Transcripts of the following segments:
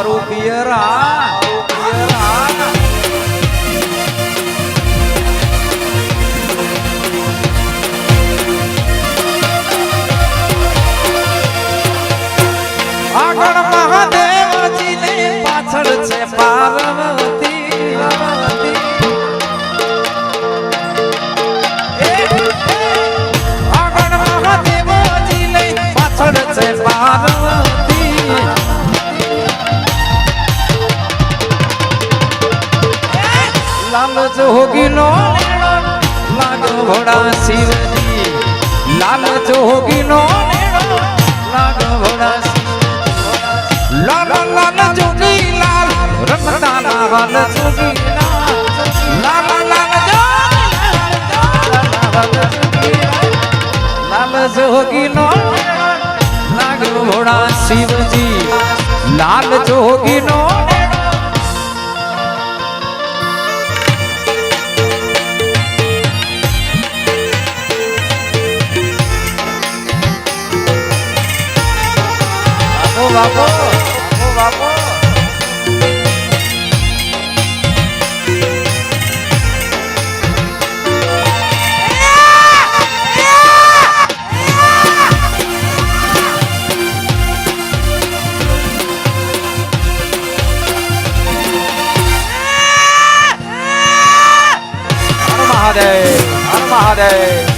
મારું પિયરા. લાલ જોગીનો નેણો લાગો ભોળા શિવજી લાલ જોગીનો નેણો લાગો ભોળા શિવજી લાલ લાલ જોગી લાલ રમતા લાલ જોગી લાલ લાલ જોગી લાલ જોગીનો લાગો ભોળા શિવજી લાલ જોગીનો બાપો બાપો બાપો. હર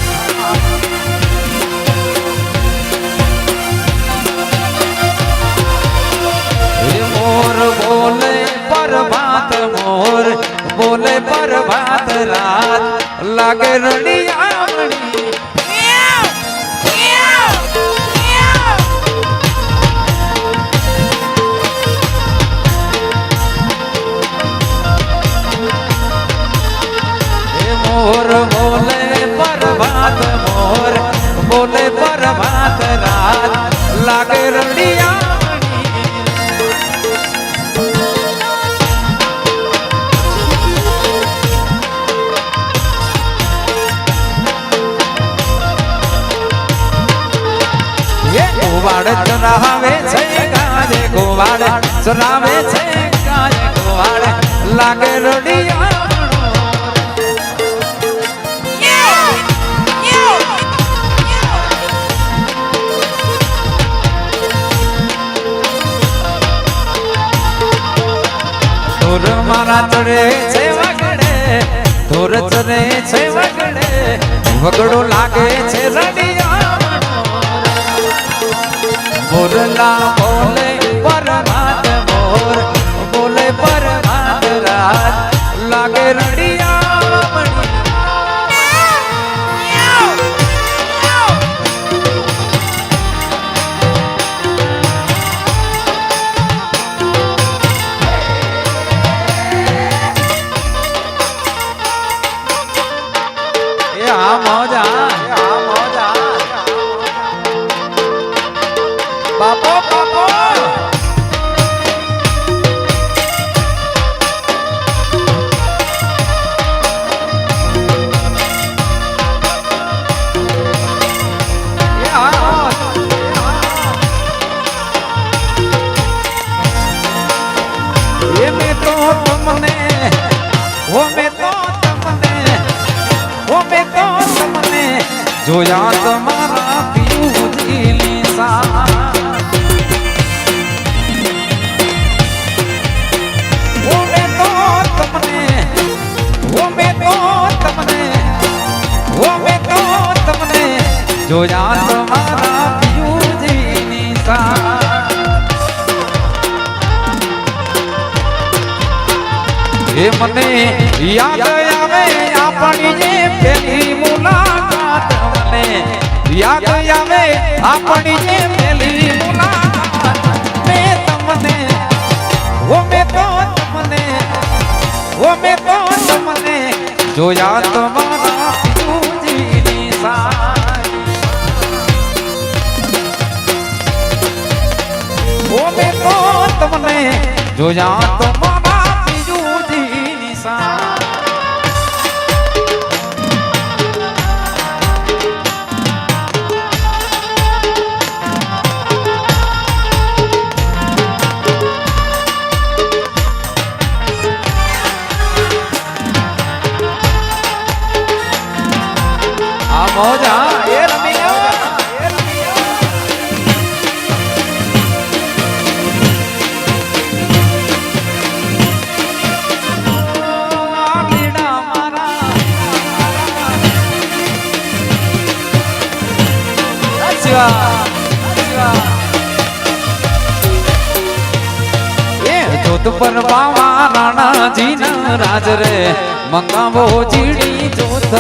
પરભાત રાત લાગે રડિયામણી હે મોર બોલે પરભાત મોર બોલે પરભાત રાત લાગે રડિયામણી ગોવાડ છે કાજે ગોવાડ ચરાવે છે કાજે ગોવાડ લાગે રડિયા મારા ચડે છે વગડે, ધોર ચડે છે વગડે, વગડો લાગે છે રડિયા મોરલા બોલે પરમાત મોર બોલે પરમાત રાત લાગે રડિયા એ આ બાપો બાપો! તમને ઓ મેં તો તમને ઓ મેં તો તમને જોયા તમારા જોયા તમારા પીયુજી લીસા એ મને યાદ આવે આપણી પેલી મુલાકાત મને. યાદ આવે આપણી પેલી મુલાકાત. મેં તમને, ઓ મેં તો તમને, ઓ મેં તો તમને. જોયા તમારા ને જોજા તો મામા બીજું થી નિશા મોજા જોત પર બાવા રાણાજી ના રાજ રે મંગાવો જીડી જોત